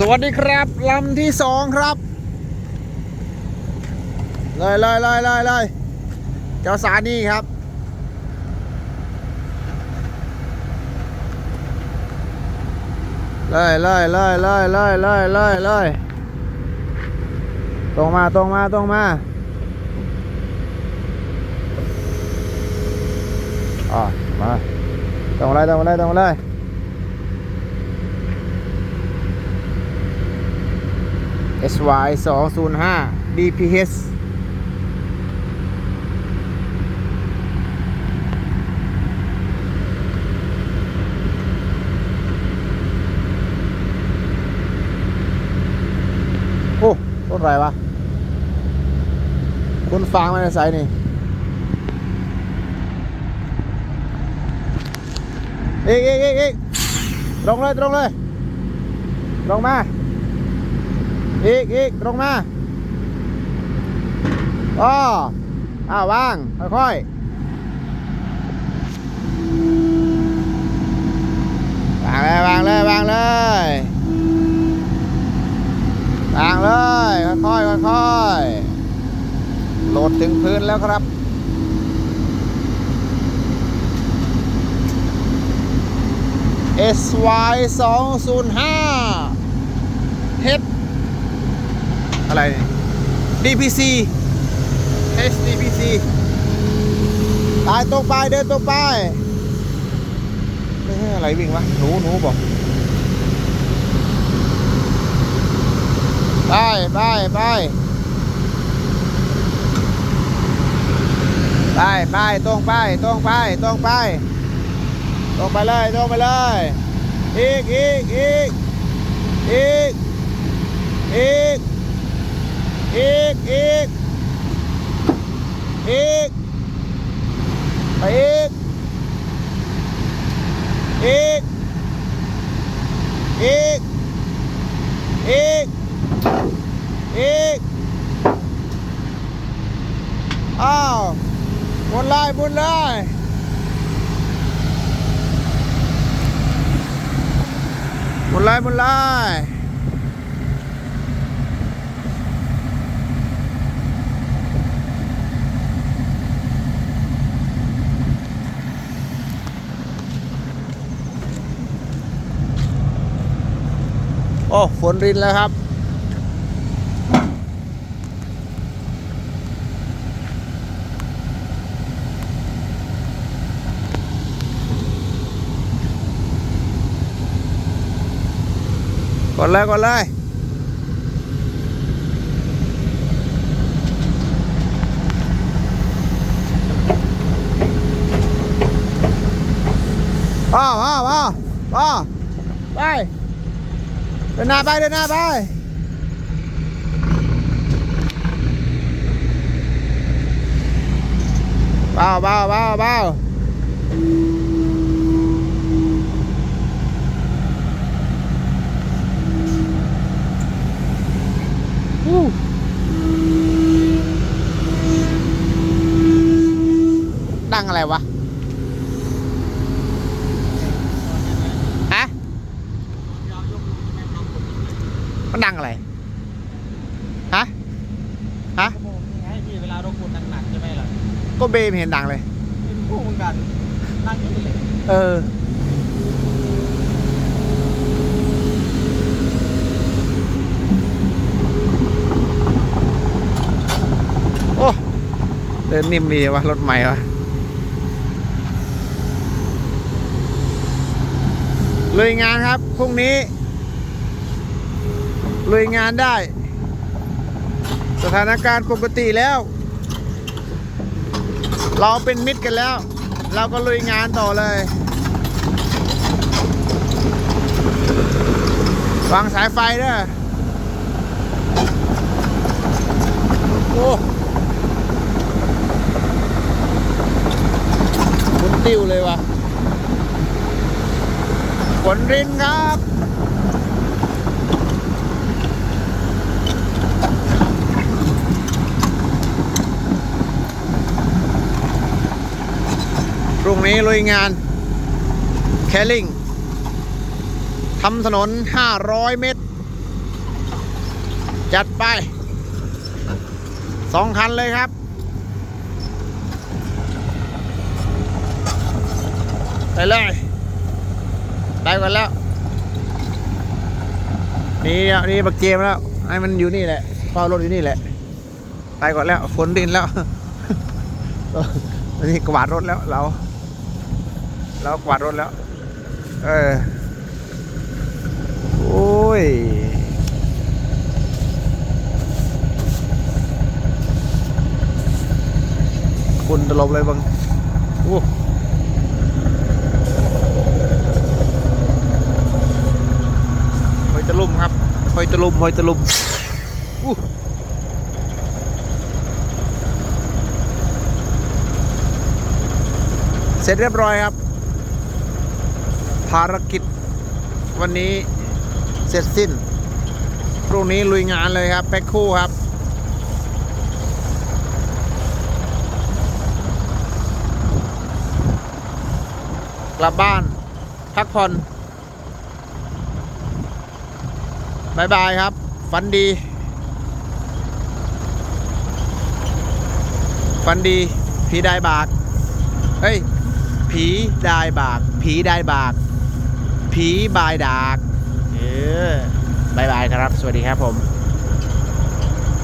สวัสดีครับลำที่สองครับเลยเลยเลยเลยเลยเจ้าสานี่ครับ เลยเลยเลยเลยเลยเลยเลยเลยตรงมาตรงมาตรงมาอะมาตรงเลยตรงเลยตรงเลย SY 205 DPH โอ้ต้นอะไรวะคุณฟางมาในสายนี่เอีกอีกอีกอีกตรงเลย ตรงเลย ตรงมา อีกอีกตรงมาอ๋ออ้าววาง ค่อยๆวางเลยวางเลยวางเลยวางเลย ค่อยๆค่อยๆโหลดถึงพื้นแล้วครับ SY 205 H อะไรเนี่ย DPC HDPC ตายตรงไปเดินตรงไปไม่ใช่อะไรวิ่งวะหนูหนูบอกไปไปไปไปไปตรงไปตรงไปตรงไปตรงไปเลยตรงไปเลยอีกอีกอีกอีกอีก อีกอีก อีก ไปอีก อีก อีก อีก อีก อ้าวหมุนเลยหมุนเลยหมุนเลยหมุนเล อ้ฝนรินแล้วครับ กดเลยกดเลยอ้าวอ้าวอ้าวอ้าวไป เดินหน้าไปเดินหน้าไปเบาเบาเบาเบาอู้ดังอะไรวะ ฮะ มันดังอะไร ฮะ ฮะ ชั่วโมงนี่ไงพี่เวลารถคุณหนักๆใช่ไหมล่ะ ก็เบมเห็นดังเลยเป็นคู่เหมือนกันนั่งนี่เลยเออ โอ้ เดินนิ่มดีวะ รถใหม่วะลุยงานครับ พรุ่งนี้ลุยงานได้ สถานการณ์ปกติแล้ว เราเป็นมิตรกันแล้ว เราก็ลุยงานต่อเลย วางสายไฟด้วยโอ้คุณติ้วเลยวะฝนรินครับ นี้ลุยงาน แคลิงทำถนน 500 เมตร จัดไปสองคันเลยครับ ไปเลยไปกันแล้ว นี่นี่บักเกมแล้วให้มันอยู่นี่แหละเฝ้ารถอยู่นี่แหละ ไปก่อนแล้วฝนดินแล้วนนี้กวาดรถแล้วเรา เรากวาดรถแล้ว เออ โอ้ย คุณตลบเลยบังโอ้หอยตะลุมครับหอยตะลุมหอยตะลุมอู้เสร็จเรียบร้อยครับารกิจวันนี้เสร็จสิ้น พรุ่งนี้ลุยงานเลยครับ แพ็คคู่ครับ กลับบ้าน พักผ่อนบายบายครับ ฝันดี ฝันดี ผีได้บาก เฮ้ย ผีได้บาก ผีได้บาก ผีบายดากเออบายบายครับ สวัสดีครับผม